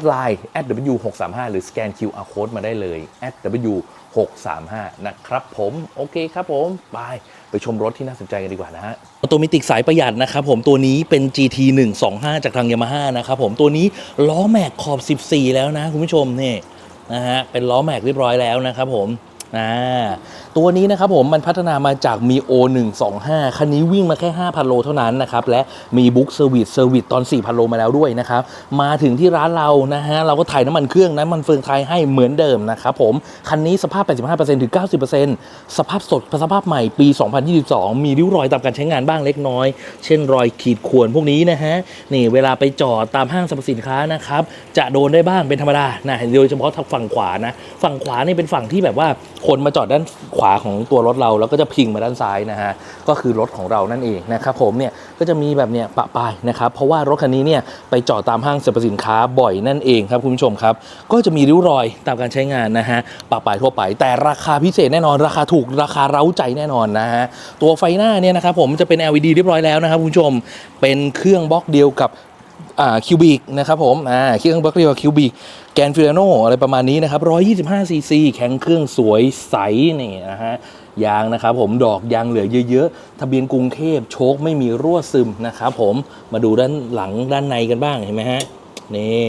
ดไลน์ @w635 หรือสแกน QR code มาได้เลย @w635 นะครับผมโอเคครับผม ไป ไปชมรถที่น่าสนใจกันดีกว่านะฮะตัวมิติกสายประหยัดนะครับผมตัวนี้เป็น GT 125 จากทางยามาฮ่านะครับผมตัวนี้ล้อแม็กขอบ 14 แล้วนะคุณผู้ชมนี่นะฮะเป็นล้อแม็กเรียบร้อยแล้วนะครับผม อ่าตัวนี้นะครับผมมันพัฒนามาจากมี O 125คันนี้วิ่งมาแค่ 5,000 โลเท่านั้นนะครับ และมีบุ๊กเซอร์วิสเซอร์วิสตอน 4,000 โลมาแล้วด้วยนะครับ มาถึงที่ร้านเรานะฮะ เราก็ถ่ายน้ำมันเครื่องน้ำมันเฟืองไทยให้เหมือนเดิมนะครับผม คันนี้สภาพ 85%ถึง 90%สภาพสดสภาพใหม่ปี 2022 มีริ้วรอยตามการใช้งานบ้างเล็กน้อย เช่นรอยขีดข่วนพวกนี้นะฮะนี่เวลาไปจอดตามห้างสรรพสินค้านะครับจะโดนได้บ้างเป็นธรรมดานะโดยเฉพาะทางฝั่งขวานะฝั่งขวานี่เป็นฝั่งที่แบบว่าคนมาจอดด้านขวาของตัวรถเรา แล้วก็จะพิงมาด้านซ้ายนะฮะก็คือรถของเรานั่นเองนะครับผมเนี่ยก็จะมีแบบเนี่ยปะปายนะครับเพราะว่ารถคันนี้เนี่ยไปจอดตามห้างสรรพสินค้าบ่อยนั่นเองครับคุณผู้ชมครับก็จะมีริ้วรอยตามการใช้งานนะฮะปะปายทั่วไป แต่ราคาพิเศษแน่นอน ราคาถูกราคาเร้าใจแน่นอนนะฮะตัวไฟหน้าเนี่ยนะครับผมจะเป็น LED เรียบร้อยแล้วนะครับคุณผู้ชมเป็นเครื่องบล็อกเดียวกับ คิวบิกนะครับผมอ่าเครื่องบล็อกเรียกว่าคิวบิกแกนฟิลโนอะไรประมาณนี้นะครับ125ซีซีแข็งเครื่องสวยใสนี่นะฮะยางนะครับผมดอกยางเหลือเยอะๆ ทะเบียนกรุงเทพโชคไม่มีรั่วซึมนะครับผมมาดูด้านหลังด้านในกันบ้างเห็นไหมฮะนี่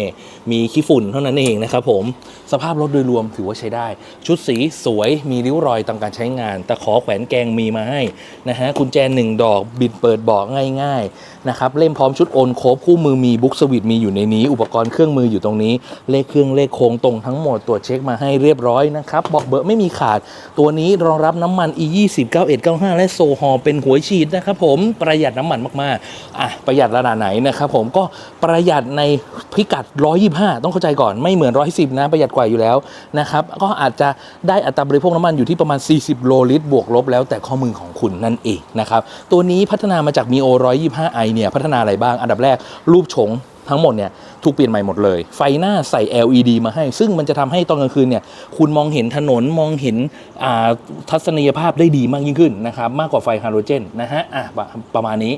มีขี้ฝุ่นเท่านั้นเองนะครับผมสภาพรถโดยรวมถือว่าใช้ได้ ชุดสีสวยมีริ้วรอยตามการใช้งาน แตะขอแขวนแกงมีมาให้นะฮะกุญแจหนึ่งดอกบิดเปิดเบอกง่ายๆนะครับเล่มพร้อมชุดโอนโคบคู่มือมีบุ๊กสวิตมีอยู่ในนี้ อุปกรณ์เครื่องมืออยู่ตรงนี้ เลขเครื่องเลขโค้งตรงทั้งหมดตรวจเช็คมาให้เรียบร้อยนะครับบอกเบอร์ไม่มีขาด ตัวนี้รองรับน้ำมัน e 2 0 91 95และโซฮอเป็นหัวฉีดนะครับผมประหยัดน้ำมันมากๆอะประหยัดระดับไหนนะครับผมก็ประหยัดในพิกัด 125 ต้องเข้าใจก่อนไม่เหมือน 110 นะประหยัดกว่าอยู่แล้วนะครับก็อาจจะได้อัตราบริโภคน้ำมันอยู่ที่ประมาณ 40 โลลิตรบวกลบแล้วแต่ข้อมือของคุณนั่นเองนะครับตัวนี้พัฒนามาจากมีโอ 125i เนี่ยพัฒนาอะไรบ้างอันดับแรกรูปโฉงทั้งหมดเนี่ย ถูกเปลี่ยนใหม่หมดเลย ไฟหน้าใส่ LED มาให้ ซึ่งมันจะทำให้ตอนกลางคืนเนี่ยคุณมองเห็นถนนมองเห็นทัศนียภาพได้ดีมากยิ่งขึ้นนะครับมากกว่าไฟฮาโลเจนนะฮะะประประมาณนี้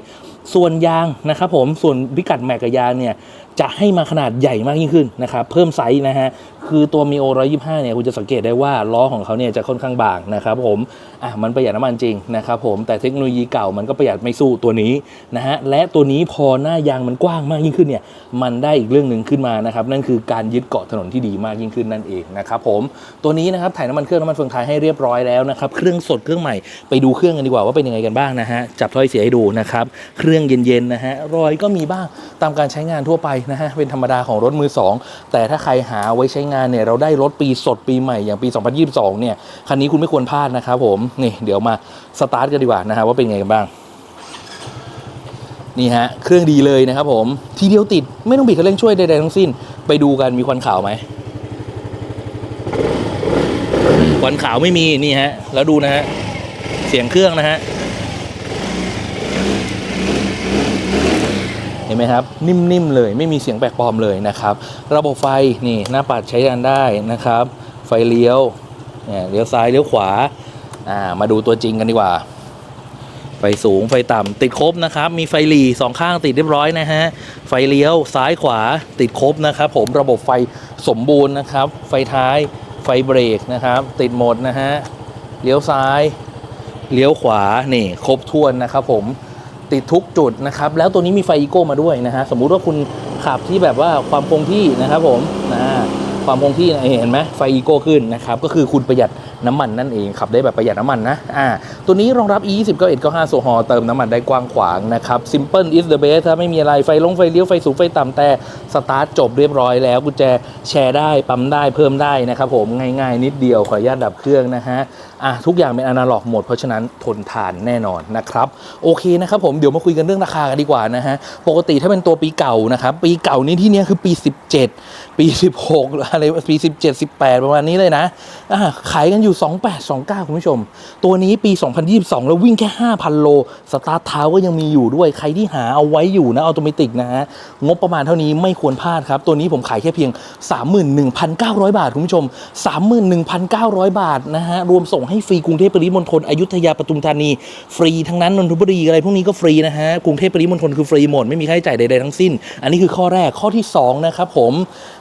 ส่วนยางนะครับผมส่วนพิกัดแม็กกับยางเนี่ยจะให้มาขนาดใหญ่มากยิ่งขึ้นนะครับเพิ่มไซส์นะฮะคือตัว Mio 125เนี่ยคุณจะสังเกตได้ว่าล้อของเขาเนี่ยจะค่อนข้างบางนะครับผมอะมันประหยัดน้ำมันจริงนะครับผมแต่เทคโนโลยีเก่ามันก็ประหยัดไม่สู้ตัวนี้นะฮะและตัวนี้พอหน้ายางมันกว้างมากยิ่งขึ้นเนี่ยมันได้อีกเรื่องหนึ่งขึ้นมานะครับนั่นคือการยึดเกาะถนนที่ดีมากยิ่งขึ้นนั่นเองนะครับผมตัวนี้นะครับถ่ายน้ำมันเครื่องน้ำมันเฟืองไทยให้เรียบร้อยแล้วนะครับเครื่องสดเครื่องใหม่ไปดูเครื่องกันดีกว่าว่าเป็นยังไงกันบ้างนะฮะจับถ้อยเสียให้ดูนะครับเครื่องเย็นๆนะฮะรอยก็มีบ้างตามการใช้งานทั่วไปนะฮะเป็นธรรมดาของรถมือสองแต่ถ้าใครหาไว้ใช้งานเนี่ยเราได้รถปีสดปีใหม่อย่างปี 2022 เนี่ยคันนี้คุณไม่ควรพลาดนะครับผมนี่เดี๋ยวมาสตาร์ทกันดีกว่านะฮะว่าเป็นยังไงกันบ้าง นี่ฮะเครื่องดีเลยนะครับผมทีเดียวติดไม่ต้องบิดคันเร่งช่วยใดๆทั้งสิ้น ไปดูกันมีควันขาวไหมควันขาวไม่มีนี่ฮะแล้วดูนะฮะเสียงเครื่องนะฮะเห็นไหมครับ นิ่มๆเลยไม่มีเสียงแปลกปลอมเลยนะครับ ระบบไฟนี่หน้าปัดใช้งานได้นะครับ ไฟเลี้ยวเนี่ยเลี้ยวซ้ายเลี้ยวขวาอ่ามาดูตัวจริงกันดีกว่า ไฟสูงไฟต่ำติดครบนะครับ มีไฟหลีสองข้างติดเรียบร้อยนะฮะ ไฟเลี้ยวซ้ายขวาติดครบนะครับผมระบบไฟสมบูรณ์นะครับ ไฟท้ายไฟเบรกนะครับ ติดหมดนะฮะเลี้ยวซ้ายเลี้ยวขวานี่ครบถ้วนนะครับผมติดทุกจุดนะครับ แล้วตัวนี้มีไฟอีโก้มาด้วยนะฮะสมมุติว่าคุณขับที่แบบว่าความคงที่นะครับผมนะความคงที่เห็นไหมไฟอีโก้ขึ้นนะครับ ก็คือคุณประหยัด น้ำมันนั่นเองขับได้แบบประหยัดน้ำมันนะอ่าตัวนี้รองรับ E20 91 95โซฮอเติมน้ำมันได้กว้างขวางนะครับ simple is the best ถ้าไม่มีอะไรไฟลงไฟเลี้ยวไฟสูงไฟต่ำแต่สตาร์ทจบเรียบร้อยแล้วกุญแจแชร์ได้ปั๊มได้เพิ่มได้นะครับผมง่ายๆ นิดเดียวขออนุญาตดับเครื่องนะฮะอะทุกอย่างเป็นอนาล็อกหมดเพราะฉะนั้นทนทานแน่นอนนะครับโอเคนะครับผมเดี๋ยวมาคุยกันเรื่องราคากันดีกว่านะฮะปกติถ้าเป็นตัวปีเก่านะครับปีเก่านี้ที่เนี้ยคือปี 17 ปี 16อะไรปี 17 18 ประมาณนี้เลยนะอะขายกันอยูู่่ 2829 คุณผู้ชม ตัวนี้ปี 2022 แล้ววิ่งแค่ 5,000 โล สตาร์ทเท้าก็ยังมีอยู่ด้วย ใครที่หาเอาไว้อยู่นะออโตเมติกนะฮะ งบประมาณเท่านี้ไม่ควรพลาดครับ ตัวนี้ผมขายแค่เพียง 31,900 บาท คุณผู้ชม 31,900 บาทนะฮะ รวมส่งให้ฟรีกรุงเทพปริมณฑลอยุธยาปทุมธานี ฟรีทั้งนั้นนนทบุรีอะไรพวกนี้ก็ฟรีนะฮะ กรุงเทพปริมณฑลคือฟรีหมดไม่มีค่าใช้จ่ายใดๆทั้งสิ้น อันนี้คือข้อแรก ข้อที่2นะครับผม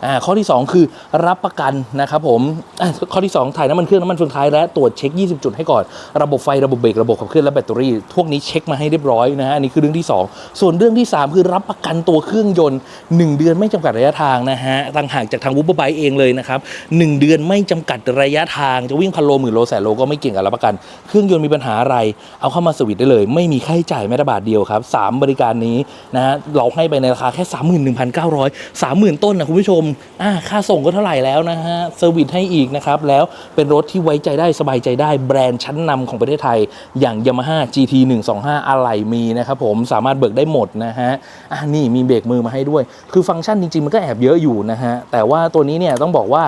อ่า ข้อที่ 2 คือรับประกันนะครับผมอะข้อที่ 2 ถ่ายน้ำมันเครื่องน้ำมันเฟืองท้ายและตรวจเช็ค 20 จุดให้ก่อน ระบบไฟระบบเบรกระบบขับเคลื่อนและแบตเตอรี่พวกนี้เช็คมาให้เรียบร้อยนะฮะอันนี้คือเรื่องที่ 2 ส่วนเรื่องที่ 3 คือรับประกันตัวเครื่องยนต์ 1 เดือนไม่จำกัดระยะทางนะฮะต่างหากจากทางวูบไบเองเลยนะครับ1เดือนไม่จำกัดระยะทางจะวิ่งพันโลหมื่นโลแสนโลก็ไม่เกี่ยงกับรับประกัน เครื่องยนต์มีปัญหาอะไรเอาเข้ามาสวิตได้เลย ไม่มีค่าใช้จ่ายแม้แต่บาทเดียวครับ3บริการนี้นะฮะเราให้ไปในราคาแค่ 31,900 30,000 ต้นนะคุณผู้ชมอ่าค่าส่งก็เท่าไหร่แล้วนะฮะเซอร์วิสให้อีกนะครับแล้วเป็นรถที่ไว้ใจได้สบายใจได้แบรนด์ชั้นนำของประเทศไทย อย่าง Yamaha GT 125อะไหล่มีนะครับผมสามารถเบิกได้หมดนะฮะอะนี่มีเบรกมือมาให้ด้วย คือฟังก์ชันจริง ๆ มันก็แอบเยอะอยู่นะฮะแต่ว่าตัวนี้เนี่ยต้องบอกว่า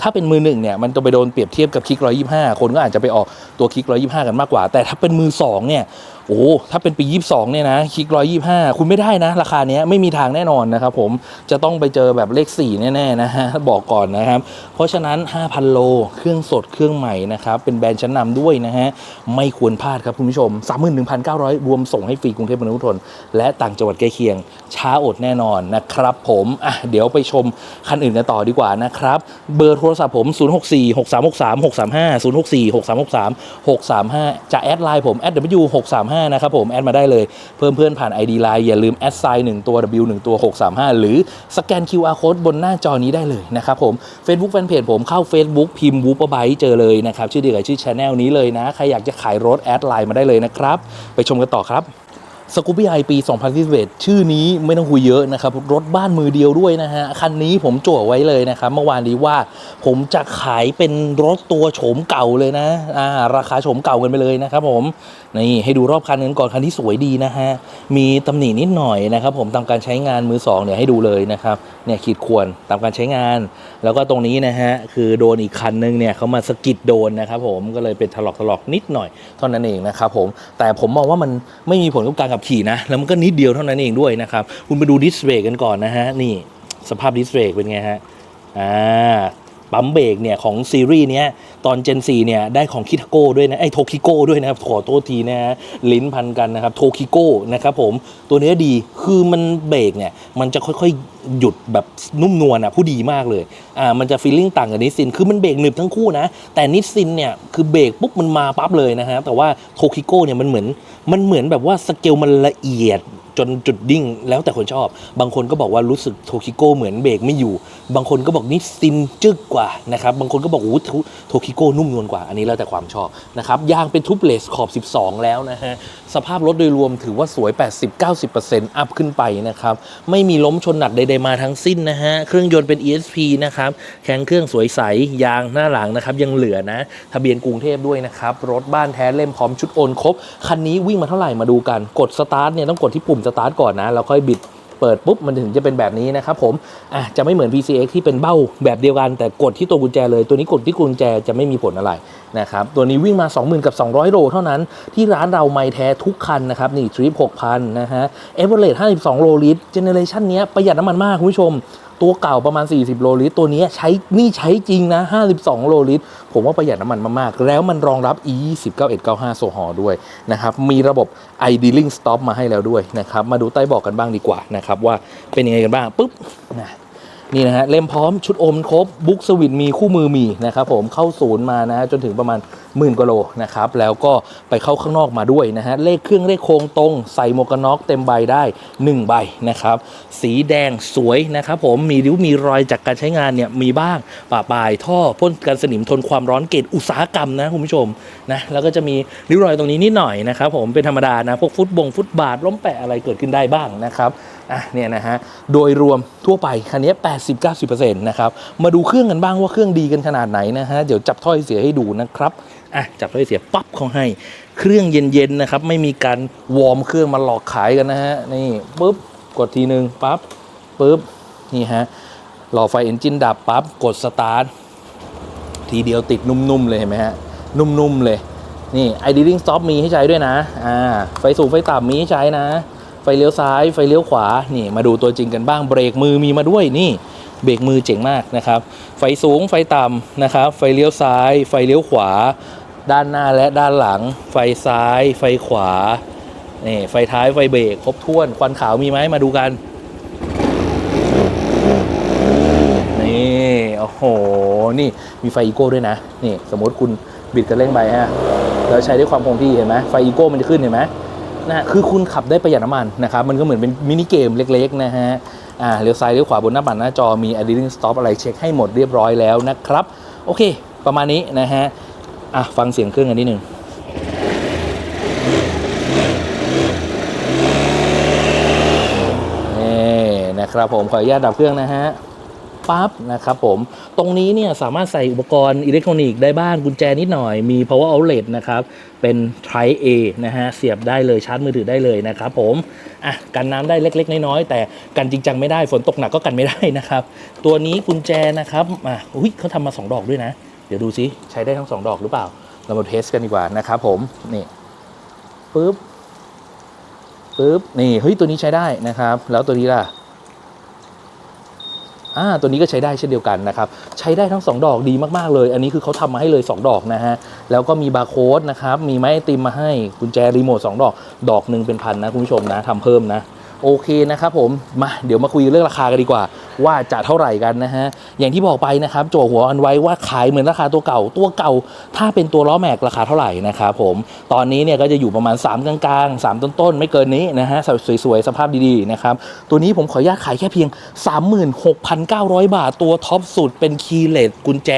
ถ้าเป็นมือหนึ่งเนี่ยมันจะไปโดนเปรียบเทียบกับคลิก125 คนก็อาจจะไปออกตัวคลิก125 กันมากกว่า แต่ถ้าเป็นมือสองเนี่ย โอ้ถ้าเป็นปี 22 เนี่ยนะคลิก 125 คุณไม่ได้นะ ราคาเนี้ยไม่มีทางแน่นอนนะครับผมจะต้องไปเจอแบบเลข 4 แน่ๆนะฮะบอกก่อนนะครับ เพราะฉะนั้น 5,000 โล เครื่องสดเครื่องใหม่นะครับ เป็นแบรนด์ชั้นนำด้วยนะฮะ ไม่ควรพลาดครับคุณผู้ชม 31,900 รวมส่งให้ฟรีกรุงเทพมหานครและต่างจังหวัดใกล้เคียง ช้าอดแน่นอนนะครับผมอะเดี๋ยวไปชมคันอื่นกันต่อดีกว่านะครับเบอร์โทรศัพท์ผม 064 6363 635 064 6363 635 จะแอดไลน์ผม w 6 3 5 635 นะครับผม แอดมาได้เลย เพิ่มเพื่อนผ่าน ID Line อย่าลืมแอดไซน์1ตัว W 1ตัว 635 หรือสแกน QR Code บนหน้าจอนี้ได้เลยนะครับผม Facebook Fanpage ผมเข้า Facebook พิมพ์วูปไบเจอเลยนะครับ ชื่อเดียวกับชื่อช anel นี้เลยนะ ใครอยากจะขายรถแอดไลน์มาได้เลยนะครับ ไปชมกันต่อครับสกูปี้ไอปี 2021ชื่อนี้ไม่ต้องคุยเยอะนะครับ รถบ้านมือเดียวด้วยนะฮะ คันนี้ผมจั่วไว้เลยนะครับ เมื่อวานนี้ว่าผมจะขายเป็นรถตัวโฉมเก่าเลยนะอ่าราคาโฉมเก่ากันไปเลยนะครับผม นี่ให้ดูรอบคันกันก่อนคันที่สวยดีนะฮะ มีตำหนินิดหน่อยนะครับผมตามการใช้งานมือสองเนี่ยให้ดูเลยนะครับเนี่ยขีดข่วนตามการใช้งาน แล้วก็ตรงนี้นะฮะคือโดนอีกคันนึงเนี่ยเขามาสกิดโดนนะครับผมก็เลยเป็นถลอกถลอกนิดหน่อยเท่านั้นเองนะครับผมแต่ผมมองว่ามันไม่มีผลกับการขับขี่นะแล้วมันก็นิดเดียวเท่านั้นเองด้วยนะครับคุณไปดูดิสเบรกกันก่อนนะฮะนี่สภาพดิสเบรกเป็นไงฮะอ่า ปั๊มเบรกเนี่ยของซีรีส์เนี้ยตอน Gen 4เนี่ยได้ของคิทาโก้ด้วยนะไอ้โทคิโก้ด้วยนะครับขอโทษทีนะฮะลิ้นพันกันนะครับโทคิโก้นะครับผมตัวเนี้ยดีคือมันเบรกเนี่ยมันจะค่อยๆหยุดแบบนุ่มนวลอะผู้ดีมากเลยอ่ามันจะฟีลลิ่งต่างกับนิสซินคือมันเบรกหนึบทั้งคู่นะแต่นิสซินเนี่ยคือเบรกปุ๊บมันมาปั๊บเลยนะฮะแต่ว่าโทคิโก้เนี่ยมันเหมือนมันเหมือนแบบว่าสเกลมันละเอียดจนจุดดิ้งแล้วแต่คนชอบ บางคนก็บอกว่ารู้สึกโทคิโก้เหมือนเบรกไม่อยู่ บางคนก็บอกนิสซินจึกกว่านะครับ บางคนก็บอกโอ้โหโทคิโก้นุ่มนวลกว่า อันนี้แล้วแต่ความชอบนะครับ ยางเป็นทูบเลสขอบ 12 แล้วนะฮะ สภาพรถโดยรวมถือว่าสวย 80-90%อัพขึ้นไปนะครับ ไม่มีล้มชนหนักใดๆมาทั้งสิ้นนะฮะ เครื่องยนต์เป็น ESP นะครับ แข็งเครื่องสวยใส ยางหน้าหลังนะครับยังเหลือนะ ทะเบียนกรุงเทพด้วยนะครับ รถบ้านแท้เล่มพร้อมชุดโอนครบ คันนี้วิ่งมาเท่าไหร่มาดูกัน กดสตาร์ทเนี่ยต้องกดที่ปุ่มสตาร์ทก่อนนะ แล้วค่อยบิด เปิดปุ๊บมันถึงจะเป็นแบบนี้นะครับผมอะจะไม่เหมือน PCX ที่เป็นเบ้าแบบเดียวกัน แต่กดที่ตัวกุญแจเลย ตัวนี้กดที่กุญแจจะไม่มีผลอะไรนะครับตัวนี้วิ่งมา 20,000 กับ 200 โลเท่านั้น ที่ร้านเราไม่แท้ทุกคันนะครับนี่ทริป6,000นะฮะเอเวอร์เรส52 โลลิตรเจเนเรชันนี้ประหยัดน้ำมันมากคุณผู้ชม ตัวเก่าประมาณ 40 โลลิตร ตัวนี้ใช้นี่ใช้จริงนะ 52 โลลิตร ผมว่าประหยัดน้ำมันมากๆ แล้วมันรองรับ e 2 9 1 9 5โซฮอด้วยนะครับ มีระบบ idling stop มาให้แล้วด้วยนะครับ มาดูใต้บอกกันบ้างดีกว่านะครับว่าเป็นยังไงกันบ้างปุ๊บนะ นี่นะฮะเล่มพร้อมชุดอมครบบุ๊กสวิตมีคู่มือมีนะครับผมเข้าศูนย์มานะฮะจนถึงประมาณหมื่นกว่าโลนะครับแล้วก็ไปเข้าข้างนอกมาด้วยนะฮะเลขเครื่องเลขโครงตรง ใส่หมวกกันน็อกเต็มใบได้ 1 ใบนะครับสีแดงสวยนะครับผมมีริ้วมีรอยจากการใช้งานเนี่ยมีบ้างป่าปลายท่อพ่นกันสนิมทนความร้อนเกรดอุตสาหกรรมนะคุณผู้ชมนะแล้วก็จะมีริ้วรอยตรงนี้นิดหน่อยนะครับผมเป็นธรรมดานะพวกฟุตบงฟุตบาทล้มแปะอะไรเกิดขึ้นได้บ้างนะครับ อะเนี่ยนะฮะโดยรวมทั่วไปคันนี้ 80-90%นะครับมาดูเครื่องกันบ้างว่าเครื่องดีกันขนาดไหนนะฮะเดี๋ยวจับถ้อยเสียให้ดูนะครับอะจับถ้อยเสียปั๊บเขาให้เครื่องเย็นๆนะครับไม่มีการวอร์มเครื่องมาหลอกขายกันนะฮะนี่ปุ๊บกดทีนึงปั๊บปุ๊บนี่ฮะรอไฟเอนจินดับปั๊บกดสตาร์ททีเดียวติดนุ่มๆเลยเห็นไหมฮะนุ่มๆเลยนี่ idling stop มีให้ใช้ด้วยนะอ่าไฟสูงไฟต่ำมีให้ใช้นะ ไฟเลี้ยวซ้ายไฟเลี้ยวขวานี่มาดูตัวจริงกันบ้างเบรกมือมีมาด้วยนี่เบรกมือเจ๋งมากนะครับ ไฟสูงไฟต่ำนะครับ ไฟเลี้ยวซ้าย ไฟเลี้ยวขวา ด้านหน้าและด้านหลัง ไฟซ้าย ไฟขวานี่ไฟท้ายไฟเบรกครบถ้วนควันขาวมีไหมมาดูกันนี่โอ้โหนี่มีไฟอีโก้ด้วยนะนี่สมมติคุณบิดกระเร่งไปฮะแล้วใช้ด้วยความคงที่เห็นไหมไฟอีโก้มันจะขึ้นเห็นไหม นะคือคุณขับได้ประหยัดน้ำมันนะครับมันก็เหมือนเป็นมินิเกมเล็กๆนะฮะอ่าเลี้ยวซ้ายเลี้ยวขวาบนหน้าปัดหน้าจอมี idling stop อะไรเช็คให้หมดเรียบร้อยแล้วนะครับโอเค ประมาณนี้นะฮะอะฟังเสียงเครื่องกันนิดหนึ่งนี่นะครับผมขออนุญาตดับเครื่องนะฮะ ปั๊บนะครับผม ตรงนี้เนี่ยสามารถใส่อุปกรณ์อิเล็กทรอนิกส์ได้บ้างกุญแจนิดหน่อย มี power outlet นะครับ เป็น Type A นะฮะ เสียบได้เลยชาร์จมือถือได้เลยนะครับผม อะ กันน้ำได้เล็ก ๆ น้อยๆ แต่กันจริงจังไม่ได้ ฝนตกหนักก็กันไม่ได้นะครับ ตัวนี้กุญแจนะครับอะอุ้ยเขาทำมา 2 ดอกด้วยนะ เดี๋ยวดูซิใช้ได้ทั้ง 2 ดอกหรือเปล่า เรามาเทสกันดีกว่านะครับผม นี่ปึ๊บปึ๊บ นี่ เฮ้ย ตัวนี้ใช้ได้นะครับ แล้วตัวนี้ล่ะ อ่าตัวนี้ก็ใช้ได้เช่นเดียวกันนะครับ ใช้ได้ทั้ง 2 ดอกดีมากๆเลย อันนี้คือเขาทำมาให้เลย 2 ดอกนะฮะ แล้วก็มีบาร์โค้ดนะครับ มีไม้ติมมาให้กุญแจรีโมท2ดอก ดอกหนึ่งเป็นพันนะคุณผู้ชมนะทำเพิ่มนะ โอเคนะครับผมมาเดี๋ยวมาคุยเรื่องราคากันดีกว่า ว่าจะเท่าไหร่กันนะฮะอย่างที่บอกไปนะครับโจหัวกันไว้ว่าขายเหมือนราคาตัวเก่าตัวเก่า ถ้าเป็นตัวล้อแม็กราคาเท่าไหร่นะครับผมตอนนี้เนี่ยก็จะอยู่ประมาณ 3 กลางๆ 3 ต้นๆ ไม่เกินนี้นะฮะสวยๆ สภาพดีๆนะครับตัวนี้ผมขออนุญาตขายแค่เพียง 36,900 บาทตัวท็อปสุดเป็นคีย์เลสกุญแจ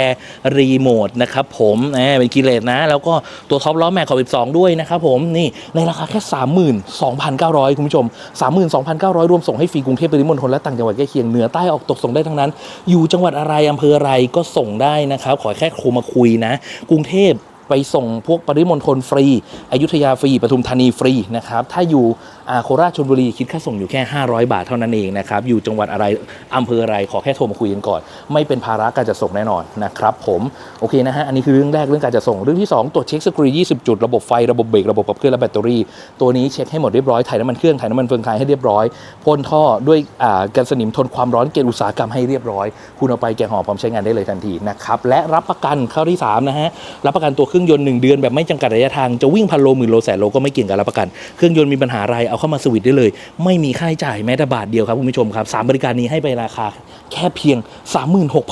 รีโมทนะครับผมเป็นคีย์เลสนะแล้วก็ตัวท็อปล้อแม็กขอบ12 ด้วยนะครับผมนี่ในราคาแค่ 32,900 คุณผู้ชม12,900 รวมส่งให้ฟรีกรุงเทพปริมณฑลและต่างจังหวัดใกล้เคียงเหนือใต้ออกตกส่งได้ทั้งนั้น อยู่จังหวัดอะไรอำเภออะไรก็ส่งได้นะครับ ขอแค่โทรมาคุยนะ กรุงเทพไปส่งพวกปริมณฑลฟรี อยุธยาฟรีปทุมธานีฟรีนะครับ ถ้าอยู่ โคราชชลบุรีคิดค่าส่งอยู่แค่ 500 บาทเท่านั้นเองนะครับอยู่จังหวัดอะไรอำเภออะไรขอแค่โทรมาคุยกันก่อน ไม่เป็นภาระการจะส่งแน่นอนนะครับผมโอเคนะฮะอันนี้คือเรื่องแรกเรื่องการจะส่งเรื่องที่ 2 ตรวจเช็คสกรีน20 จุด ระบบไฟระบบเบรกระบบขับเคลื่อนและแบตเตอรี่ ตัวนี้เช็คให้หมดเรียบร้อยถ่ายน้ำมันเครื่องถ่ายน้ำมันเฟืองท้ายให้เรียบร้อยพ่นท่อด้วยอ่ากันสนิมทนความร้อนเกณฑ์อุตสาหกรรมให้เรียบร้อย คุณเอาไปแกะห่อพร้อมใช้งานได้เลยทันทีนะครับและรับประกันเข้าที่สามนะฮะรับประกันตัวเครื่องยนต์หนึ่งเดือนแบบไม่จำกัดระยะทางจะวิ่งพันโลหมื่นโลแสนโลก็ไม่เกี่ยงกับรับประกันเครื่องยนต์มีปัญหาอะไรเอาเข้ามาสวิตได้เลย ไม่มีค่าใช้จ่ายแม้แต่บาทเดียวครับคุณผู้ชมครับสามบริการนี้ให้ไปราคาแค่เพียง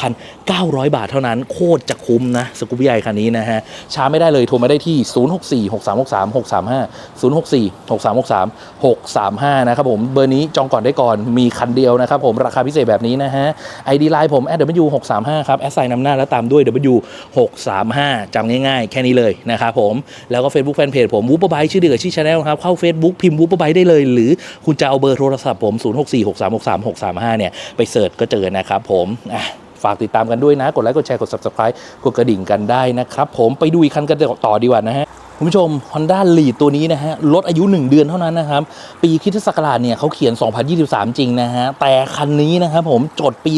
36,900 บาทเท่านั้น โคตรจะคุ้มนะสกูปปี้ไอคันนี้นะฮะช้าไม่ได้เลยโทรมาได้ที่ 064 6363 635 064 6363 635 นะครับผมเบอร์นี้จองก่อนได้ก่อนมีคันเดียวนะครับผมราคาพิเศษแบบนี้นะฮะ ID ไลน์ผม w 6 3 5 ครับแอสไซน์นำหน้าแล้วตามด้วย w 6 3 5 จำง่ายๆ แค่นี้เลยนะครับผมแล้วก็ Facebook Fanpage ผมวูปเปอร์ไบชื่อเดียวกับชื่อชาแนลครับเข้า Facebook พิมพ์วูปเปอร์ได้เลย หรือคุณจะเอาเบอร์โทรศัพท์ผม 0 6 4 6 3 6 3 6 3 5 เนี่ย ไปเสิร์ชก็เจอนะครับผมอะฝากติดตามกันด้วยนะ กดไลค์ กดแชร์ กด Subscribe กดกระดิ่งกันได้นะครับผม ไปดูอีกคันกันต่อดีกว่านะฮะ คุณผู้ชม Honda Lead ตัวนี้นะฮะลดอายุ 1 เดือนเท่านั้นนะครับ ปีคริสตศักราชเนี่ยเขาเขียน 2023 จริงนะฮะ แต่คันนี้นะครับผมจดปี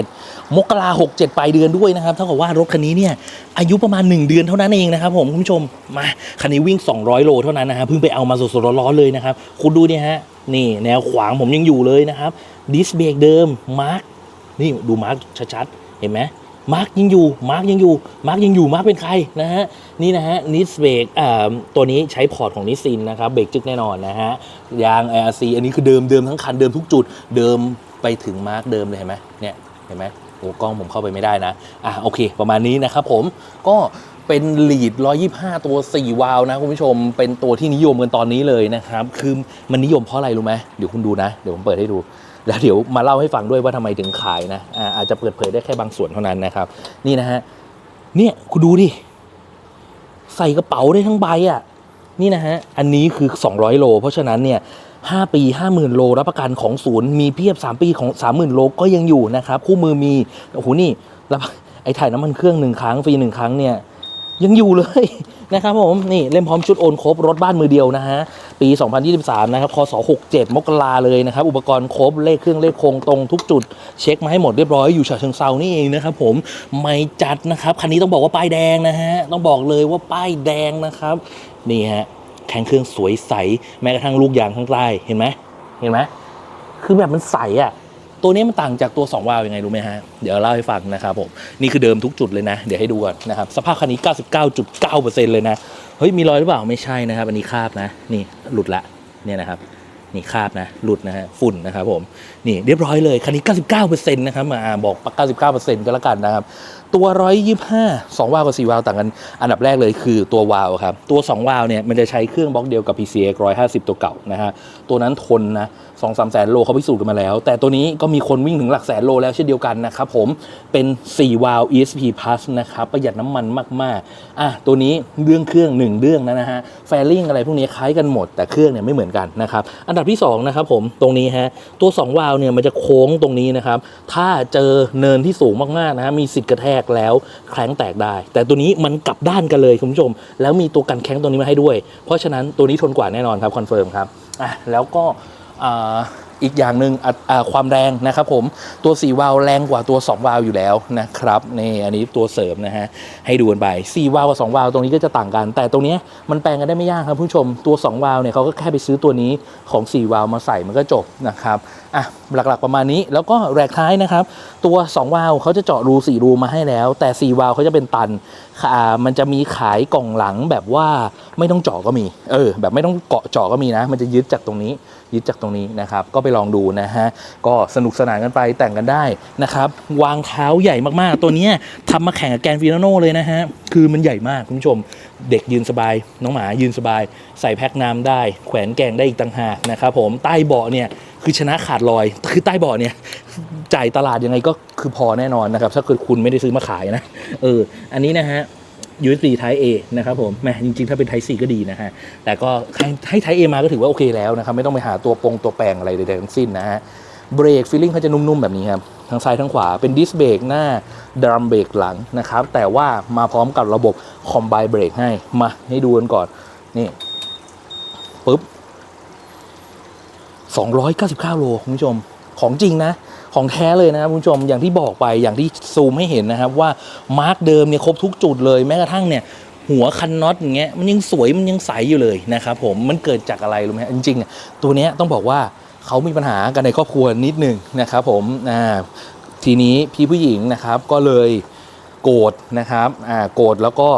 67 มกรา67 ปลายเดือนด้วยนะครับ เท่ากับว่ารถคันนี้เนี่ยอายุประมาณ 1 เดือนเท่านั้นเองนะครับผมคุณผู้ชมมาคันนี้วิ่ง 200 โลเท่านั้นนะฮะเพิ่งไปเอามาสดๆร้อนๆเลยนะครับคุณดูเนี่ยฮะนี่แนวขวางผมยังอยู่เลยนะครับดิสเบรกเดิมมาร์กนี่ดูมาร์กชัดๆเห็นไหม มาร์กยังอยู่มาร์กยังอยู่มาร์กยังอยู่มาร์กเป็นใครนะฮะนี่นะฮะนิสเบรกอ่าตัวนี้ใช้พอร์ตของนิสซินนะครับเบรกจึกแน่นอนนะฮะยาง ARC อันนี้คือเดิมเดิมทั้งคันเดิมทุกจุดเดิมไปถึงมาร์กเดิมเลยเห็นไหมเนี่ยเห็นไหมโอ้กล้องผมเข้าไปไม่ได้นะอะโอเค ประมาณนี้นะครับผมก็เป็นลีด 125 ตัว 4 วาล์วนะคุณผู้ชม เป็นตัวที่นิยมกันตอนนี้เลยนะครับ คือมันนิยมเพราะอะไรรู้ไหมเดี๋ยวคุณดูนะ เดี๋ยวผมเปิดให้ดู แล้วเดี๋ยวมาเล่าให้ฟังด้วยว่าทำไมถึงขายนะอาอาจจะเปิดเผยได้แค่บางส่วนเท่านั้นนะครับ นี่นะฮะเนี่ยคุณดูดิใส่กระเป๋าได้ทั้งใบอะนี่นะฮะอันนี้คือ 200 โล เพราะฉะนั้นเนี่ย5ปี50,000โลรับประกันของศูนย์มีเพียบ3ปีของ30,000โลก็ยังอยู่นะครับ คู่มือมีโอ้โหนี่รับไอ้ถ่ายน้ำมันเครื่องหนึ่งครั้งฟรีหนึ่งครั้งเนี่ยยังอยู่เลย นะครับผมนี่เล่มพร้อมชุดโอนครบรถบ้านมือเดียวนะฮะปี 2023 นะครับคศ67 มกราเลยนะครับอุปกรณ์ครบเลขเครื่องเลขโครงตรงทุกจุดเช็คมาให้หมดเรียบร้อยอยู่ฉะเชิงเซานี่เองนะครับผมไม่จัดนะครับคันนี้ต้องบอกว่าป้ายแดงนะฮะต้องบอกเลยว่าป้ายแดงนะครับนี่ฮะแข็งเครื่องสวยใสแม้กระทั่งลูกยางข้างใต้เห็นไหมเห็นไหมคือแบบมันใสอะ่ะ ตัวนี้มันต่างจากตัว 2 วาล์วยังไงรู้ไหมฮะ เดี๋ยวเล่าให้ฟังนะครับผม นี่คือเดิมทุกจุดเลยนะ เดี๋ยวให้ดูก่อนนะครับ สภาพคันนี้ 99.9%เลยนะ เฮ้ย มีรอยหรือเปล่า ไม่ใช่นะครับ อันนี้คาบนะ นี่หลุดละ เนี่ยนะครับ นี่คาบนะ หลุดนะฮะ ฝุ่นนะครับผม นี่เรียบร้อยเลย คันนี้ 99%นะครับ มาอ่าบอก 99%ก็แล้วกันนะครับ ตัว125 2วาล์วกับ4วาล์วต่างกัน อันดับแรกเลยคือตัววาล์วครับ ตัว2วาล์วเนี่ยมันจะใช้เครื่องบล็อกเดียวกับ PCX 150 ตัวเก่านะฮะ ตัวนั้นทนนะ2 3แสนโลเขาพิสูจน์กันมาแล้ว แต่ตัวนี้ก็มีคนวิ่งถึงหลักแสนโลแล้วเช่นเดียวกันนะครับผม เป็น4วาล์ว ESP Plus นะครับ ประหยัดน้ำมันมากๆ อะ ตัวนี้เรื่องเครื่อง1เรื่องนะนะฮะ แฟลิงอะไรพวกนี้คล้ายกันหมด แต่เครื่องเนี่ยไม่เหมือนกันนะครับ อันดับที่2นะครับผม ตรงนี้ฮะ ตัว2วาล์วเนี่ยมันจะโค้งตรงนี้นะครับ ถ้าเจอเนินที่สูงมากๆนะฮะ มีสิทธิ์กระแทกแล้วแข้งแตกได้ แต่ตัวนี้มันกลับด้านกันเลยคุณผู้ชม แล้วมีตัวกันแข้งตัวนี้มาให้ด้วย เพราะฉะนั้นตัวนี้ทนกว่าแน่นอนครับคอนเฟิร์มครับอะแล้วก็ อีกอย่างหนึ่งอะอ่าความแรงนะครับผมตัว 4 วาล์วแรงกว่าตัว 2 วาล์วอยู่แล้วนะครับนี่อันนี้ตัวเสริมนะฮะให้ดูกันไป 4 วาล์วกับ 2 วาล์วตรงนี้ก็จะต่างกัน แต่ตรงนี้มันแปลงกันได้ไม่ยากครับผู้ชมตัว 2 วาล์วเนี่ยเขาก็แค่ไปซื้อตัวนี้ของ 4 วาล์วมาใส่มันก็จบนะครับอะหลักๆประมาณนี้แล้วก็แรกท้ายนะครับ ตัว 2 วาล์วเขาจะเจาะรู 4 รูมาให้แล้ว แต่ 4 วาล์วเขาจะเป็นตันอ่ามันจะมีขายกล่องหลังแบบว่าไม่ต้องเจาะก็มีเออแบบไม่ต้องเกาะเจาะก็มีนะ มันจะยึดจากตรงนี้ ยึดจากตรงนี้นะครับ ก็ไปลองดูนะฮะ ก็สนุกสนานกันไปแต่งกันได้นะครับ วางเท้าใหญ่มากๆ ตัวนี้ทำมาแข่งกับแกนฟิโนโนเลยนะฮะ คือมันใหญ่มากคุณผู้ชม เด็กยืนสบาย น้องหมายืนสบาย ใส่แพ็คน้ำได้ แขวนแกงได้อีกต่างหากนะครับผม ใต้เบาะเนี่ยคือชนะขาดลอย คือใต้เบาะเนี่ย จ่ายตลาดยังไงก็คือพอแน่นอนนะครับ ถ้าเกิดคุณไม่ได้ซื้อมาขายนะ เออ อันนี้นะฮะ USB Type A นะครับผมแหมจริงๆ ถ้าเป็น Type C ก็ดีนะฮะ แต่ก็ให้ให้ Type A มาก็ถือว่าโอเคแล้วนะครับ ไม่ต้องไปหาตัวปงตัวแปลงอะไรใดๆทั้งสิ้นนะฮะ เบรกฟีลลิ่งเขาจะนุ่มๆ แบบนี้ครับ ทั้งซ้ายทั้งขวา เป็นดิสเบรกหน้าดรัมเบรกหลังนะครับ แต่ว่ามาพร้อมกับระบบคอมไบเบรกให้ มาให้ดูกันก่อน นี่ปุ๊บ299 โลคุณผู้ชม ของจริงนะ ของแท้เลยนะครับคุณผู้ชมอย่างที่บอกไปอย่างที่ซูมให้เห็นนะครับว่ามาร์กเดิมเนี่ยครบทุกจุดเลยแม้กระทั่งเนี่ยหัวคันน็อตอย่างเงี้ยมันยังสวยมันยังใสอยู่เลยนะครับผมมันเกิดจากอะไรรู้ไหมจริงๆตัวเนี้ยต้องบอกว่าเขามีปัญหากันในครอบครัวนิดหนึ่งนะครับผมอ่าทีนี้พี่ผู้หญิงนะครับก็เลยโกรธนะครับอ่าโกรธแล้วก็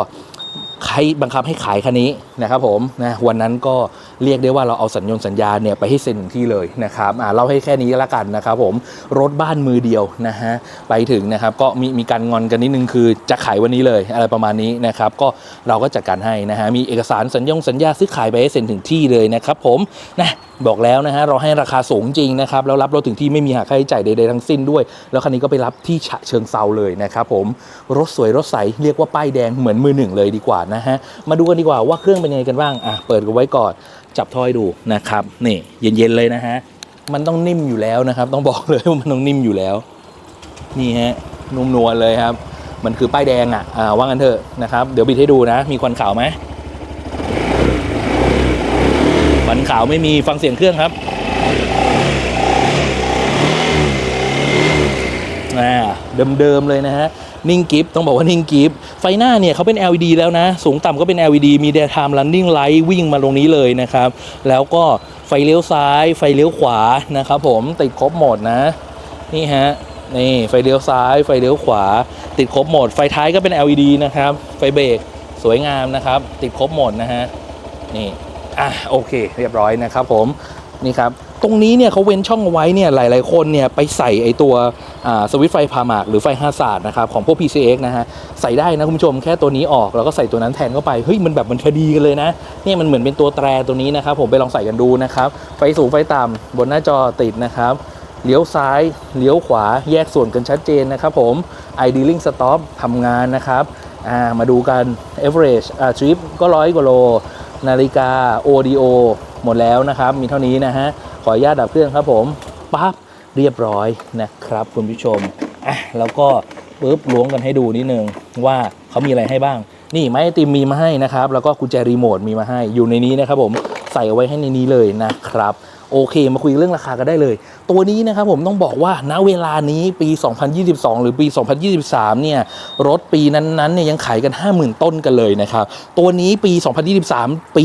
ใครบังคับให้ขายคันนี้นะครับผมนะวันนั้นก็ เรียกได้ว่าเราเอาสัญญงสัญญาเนี่ยไปให้เซ็นถึงที่เลยนะครับอ่าเล่าให้แค่นี้ละกันนะครับผมรถบ้านมือเดียวนะฮะไปถึงนะครับก็มีมีการงอนกันนิดนึงคือจะขายวันนี้เลยอะไรประมาณนี้นะครับก็เราก็จัดการให้นะฮะมีเอกสารสัญญงสัญญาซื้อขายไปให้เซ็นถึงที่เลยนะครับผมนะบอกแล้วนะฮะเราให้ราคาสูงจริงนะครับแล้วรับรถถึงที่ไม่มีหักค่าใช้จ่ายใดๆทั้งสิ้นด้วย แล้วคันนี้ก็ไปรับที่ฉะเชิงเซาเลยนะครับผมรถสวยรถใสเรียกว่าป้ายแดงเหมือนมือหนึ่งเลยดีกว่านะฮะมาดูกันดีกว่าว่าเครื่องเป็นยังไงกันบ้างอะเปิดกันไว้ก่อนจับถ้อยดูนะครับนี่เย็นๆเลยนะฮะมันต้องนิ่มอยู่แล้วนะครับ ต้องบอกเลยว่ามันต้องนิ่มอยู่แล้ว นี่ฮะนุ่มนวลเลยครับ มันคือป้ายแดงอะอ่าว่างันเถอะนะครับเดี๋ยวบิดให้ดูนะ มีควันขาวไหมควัน ขาวไม่มีฟังเสียงเครื่องครับอ่เดิมๆเลยนะฮะ นิ่งกิฟต้องบอกว่านิ่งกิฟไฟหน้าเนี่ยเขาเป็น LED แล้วนะ สูงต่ำก็เป็น LED มี daytime running light วิ่งมาตรงนี้เลยนะครับ แล้วก็ไฟเลี้ยวซ้าย ไฟเลี้ยวขวานะครับผมติดครบหมดนะ นี่ฮะนี่ไฟเลี้ยวซ้าย ไฟเลี้ยวขวา ติดครบหมด ไฟท้ายก็เป็น LED นะครับ ไฟเบรกสวยงามนะครับ ติดครบหมดนะฮะนี่ อะโอเค เรียบร้อยนะครับผมนี่ครับตรงนี้เนี่ยเขาเว้นช่องเอาไว้เนี่ยหลาย ๆ คนเนี่ยไปใส่ไอตัวสวิตช์ไฟพาหมากหรือไฟห้าศาสตร์นะครับของพวก PCX นะฮะใส่ได้นะคุณผู้ชมแค่ตัวนี้ออกแล้วก็ใส่ตัวนั้นแทนเข้าไปเฮ้ยมันแบบมันพอดีกันเลยนะเนี่ยมันเหมือนเป็นตัวแตรตัวนี้นะครับผมไปลองใส่กันดูนะครับไฟสูงไฟต่ำบนหน้าจอติดนะครับเลี้ยวซ้ายเลี้ยวขวาแยกส่วนกันชัดเจนนะครับผม idling stop ทำงานนะครับมาดูกัน average trip ก็ร้อยกว่าโล นาฬิกา ODO หมดแล้วนะครับ มีเท่านี้นะฮะ ขออนุญาตดับเครื่องครับผมปั๊บเรียบร้อยนะครับ คุณผู้ชมอะแล้วก็ปึ๊บล้วงกันให้ดูนิดนึงว่าเขามีอะไรให้บ้าง นี่ไม้ติมมีมาให้นะครับ แล้วก็กุญแจรีโมทมีมาให้อยู่ในนี้นะครับผมใส่เอาไว้ให้ในนี้เลยนะครับ โอเค มาคุยเรื่องราคากันได้เลย ตัวนี้นะครับผมต้องบอกว่าณเวลานี้ปี 2022 หรือปี 2023 เนี่ยรถปีนั้นๆเนี่ยยังขายกัน 50,000 ต้นกันเลยนะครับ ตัวนี้ปี 2023 ปี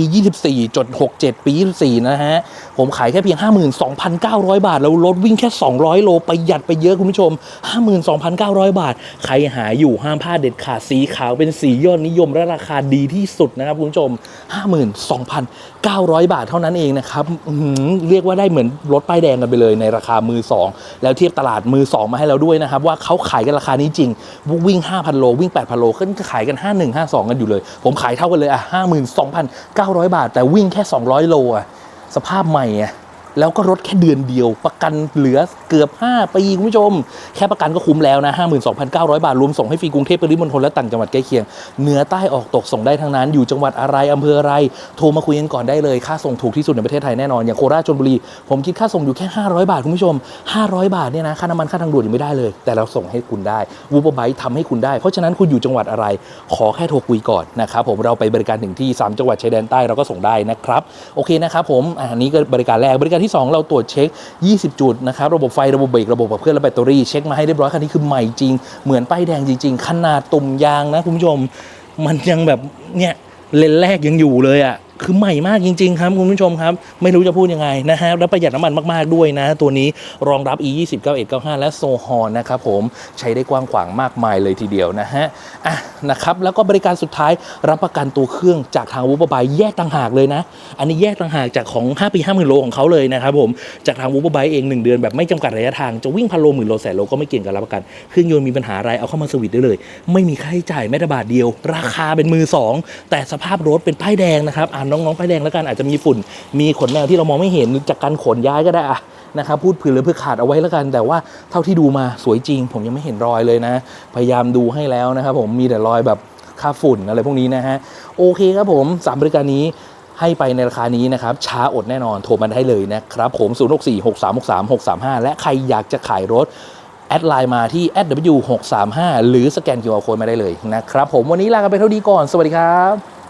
24.67 ปี 24 นะฮะ ผมขายแค่เพียง 52,900 บาท แล้วรถวิ่งแค่ 200 โลประหยัดไปเยอะคุณผู้ชม 52,900 บาท ใครหาอยู่ห้ามพลาดเด็ดขาดสีขาวเป็นสียอดนิยมและราคาดีที่สุดนะครับคุณผู้ชม900 บาทเท่านั้นเองนะครับเรียกว่าได้เหมือนรถป้ายแดงกันไปเลยในราคามือ 2 แล้วเทียบตลาดมือ 2 มาให้เราด้วยนะครับว่าเขาขายกันราคานี้จริง วิ่ง 5,000 โล วิ่ง 8,000 โลขึ้นก็ขายกัน 51 52 กันอยู่เลย ผมขายเท่ากันเลยอะ52,900 บาท แต่วิ่งแค่ 200 โลอะสภาพใหม่อะ แล้วก็รถแค่เดือนเดียว ประกันเหลือเกือบ 5 ปีคุณผู้ชม แค่ประกันก็คุ้มแล้วนะ 52,900 บาท รวมส่งให้ฟรีกรุงเทพปริมณฑลและต่างจังหวัดใกล้เคียง เหนือใต้ออกตกส่งได้ทั้งนั้น อยู่จังหวัดอะไร อำเภออะไร โทรมาคุยกันก่อนได้เลย ค่าส่งถูกที่สุดในประเทศไทยแน่นอน อย่างโคราชชลบุรี ผมคิดค่าส่งอยู่แค่ 500 บาทคุณผู้ชม 500 บาทเนี่ยนะ ค่าน้ำมันค่าทางด่วนยังไม่ได้เลย แต่เราส่งให้คุณได้วูบไบทำให้คุณได้ เพราะฉะนั้นคุณอยู่จังหวัดอะไร ขอแค่โทรคุยก่อนนะครับผม เราไปบริการถึงที่ 3 จังหวัดชายแดนใต้เราก็ส่งได้นะครับ โอเคนะครับผมอะอันนี้ก็บริการแรกบริการที่ 2 เราตรวจเช็ค 20 จุดนะครับระบบไฟระบบเบรกระบบขับเคลื่อนและแบตเตอรี่เช็คมาให้เรียบร้อยคันนี้คือใหม่จริง เหมือนป้ายแดงจริง ๆ ขนาดตุ่มยางนะคุณผู้ชม มันยังแบบเนี่ยเลนแรกยังอยู่เลยอะ่ะ คือใหม่มากจริง ๆ ครับคุณผู้ชมครับ ไม่รู้จะพูดยังไงนะฮะแล้วประหยัดน้ำมันมากๆด้วยนะ ตัวนี้รองรับ e 2 91 95และโซฮอนนะครับผมใช้ได้กว้างขวางมากมายเลยทีเดียวนะฮะอะนะครับแล้วก็บริการสุดท้ายรับประกันตัวเครื่องจากทางวูบายแยกต่างหากเลยนะ อันนี้แยกต่างหากจากของ 5 ปี 50,000โลของเขาเลยนะครับผมจากทางวูบายเอง 1 เดือนแบบไม่จำกัดระยะทางจะวิ่งพันโลหมื่นโลแสนโลก็ไม่เกี่ยงกับรับประกันเครื่องยนต์มีปัญหาอะไรเอาเข้ามาสวิตได้เลย ไม่มีค่าใช้จ่ายแม้แต่บาทเดียว ราคาเป็นมือสองแต่สภาพรถเป็นป้ายแดงนะครับอ่านน้องๆป้ายแดงแล้วกันอาจจะมีฝุ่น มีขนแมวที่เรามองไม่เห็นจากการขนย้ายก็ได้อะนะครับพูดผื่อหรือเพื่อขาดเอาไว้แล้วกัน แต่ว่าเท่าที่ดูมาสวยจริง ผมยังไม่เห็นรอยเลยนะ พยายามดูให้แล้วนะครับผมมีแต่รอยแบบค่าฝุ่นอะไรพวกนี้นะฮะโอเคครับผมสามบริการนี้ให้ไปในราคานี้นะครับ ช้าอดแน่นอนโทรมาได้เลยนะครับ ผม 0 6 4 6 3 6 3 6 3 5 และใครอยากจะขายรถ แอดไลน์มาที่ w 6 3 5หรือสแกน QR Code มาได้เลยนะครับ ผมวันนี้ลากันไปเท่านี้ก่อน สวัสดีครับ